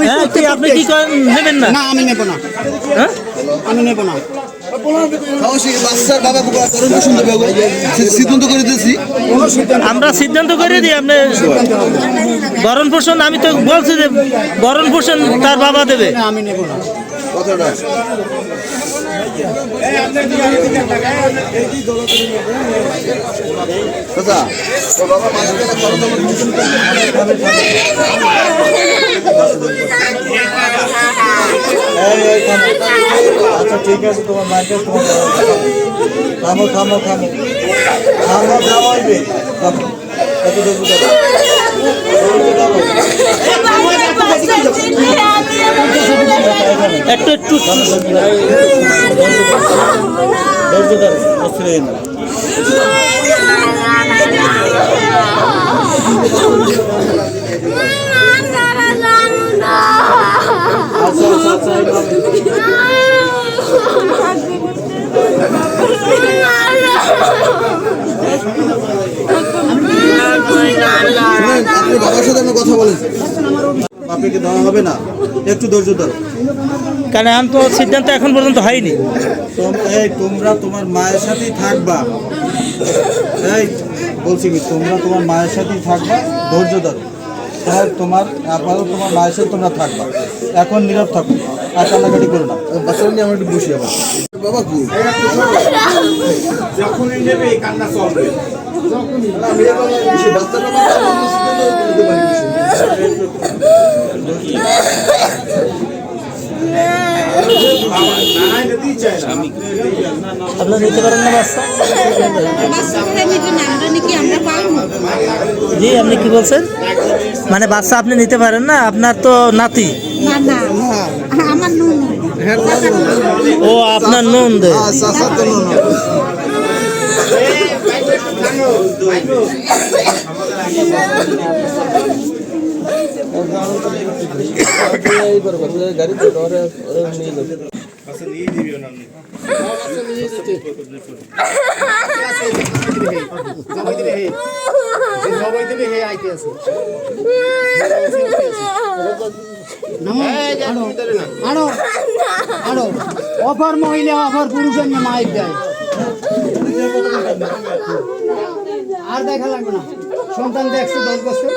হ্যাঁ আপনি কি নেবেন না? না আমি নেব না। হ্যাঁ? আমি নেব না। বাচ্চার বাবা বুকা সুন্দর সিদ্ধান্ত করে দিয়েছি। আমরা সিদ্ধান্ত করে দিই, আপনি বরণ পোষণ, আমি তো বলছি যে বরণ পোষণ তার বাবা দেবে। আমি নেব না দাদা আচ্ছা ঠিক আছে তোমার মাইকে তোমার থামো থামো থামো থামো থামো কত দেবো। একটু একটু। ধৈর্য ধরো অস্থির আপনি বাবার সাথে আমি কথা বলেছি। বাপেকে দেওয়া হবে না। একটু ধৈর্য ধরো। কারণ আমি তো সিদ্ধান্ত এখন পর্যন্ত হয়নি। তোমরা তোমার মায়ের সাথেই থাকবা। এই বলছি কি তোমরা তোমার মায়ের সাথেই থাকবা ধৈর্য ধরো। তাহলে তোমার আপাতত তোমার লাইসেন্স সাথে তোমরা থাকবে। এখন নীরব থাকো। আর কান্নাকাটি করো না। বাচ্চারা নিয়ে আমার একটু বসি আবার। বাবা কি যখনই নেবে এই কান্না চলবে। নানাই আপনার নিতে পারেন না জি, আপনি কি বলছেন? মানে বাচ্চা আপনি নিতে পারেন না, আপনার তো নাতি। ও, আপনার নুন দে আপনি সবাই দেবে হে আইতে আছে। আনো আনো অফার মহিলা অফার পুরুষের নাম আইপ দেয়। আর দেখা লাগবে না। সন্তান দেখছে দশ বছর।